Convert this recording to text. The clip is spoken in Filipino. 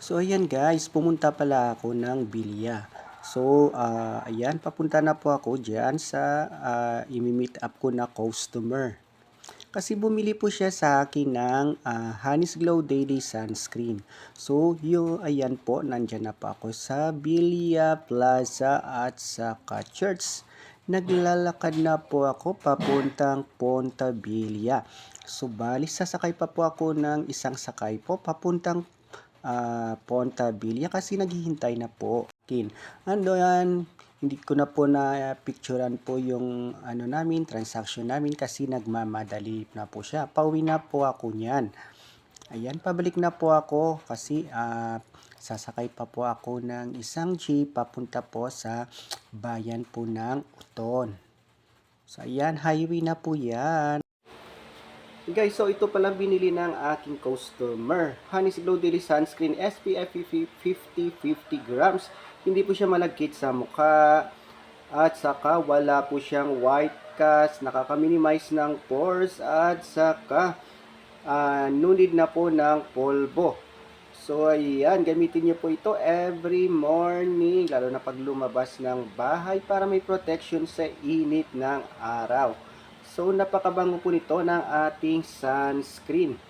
So ayan guys, pumunta pala ako ng Bilya. So ah, ayan, papunta na po ako dyan sa ah, imi-meet up ko na customer. Kasi bumili po siya sa akin ng ah, Honey's Glow Daily Sunscreen. So yung ayan po, nandyan na po ako sa Bilya Plaza at sa Church. Naglalakad na po ako papuntang Ponta Bilya. So bali, sasakay pa po ako ng isang sakay po papuntang ah, Ponta Villa kasi naghihintay na po. Kin. Ano yan, hindi ko na po na picturean po yung ano namin, transaction namin kasi nagmamadali na po siya. Pauwi na po ako niyan. Ayan, pabalik na po ako kasi ah, sasakay pa po ako ng isang jeep papunta po sa bayan po ng Uton. So ayan, highway na po yan. Guys, so ito pala binili ng aking customer. Honey's Glow Daily Sunscreen SPF 50 50 grams. Hindi po siya malagkit sa mukha. At saka wala po siyang white cast. Nakaka-minimize ng pores. At saka uh, no need na po ng polvo. So ayan, gamitin niyo po ito every morning. Lalo na pag lumabas ng bahay para may protection sa init ng araw. So, napakabango po nito ng ating sunscreen.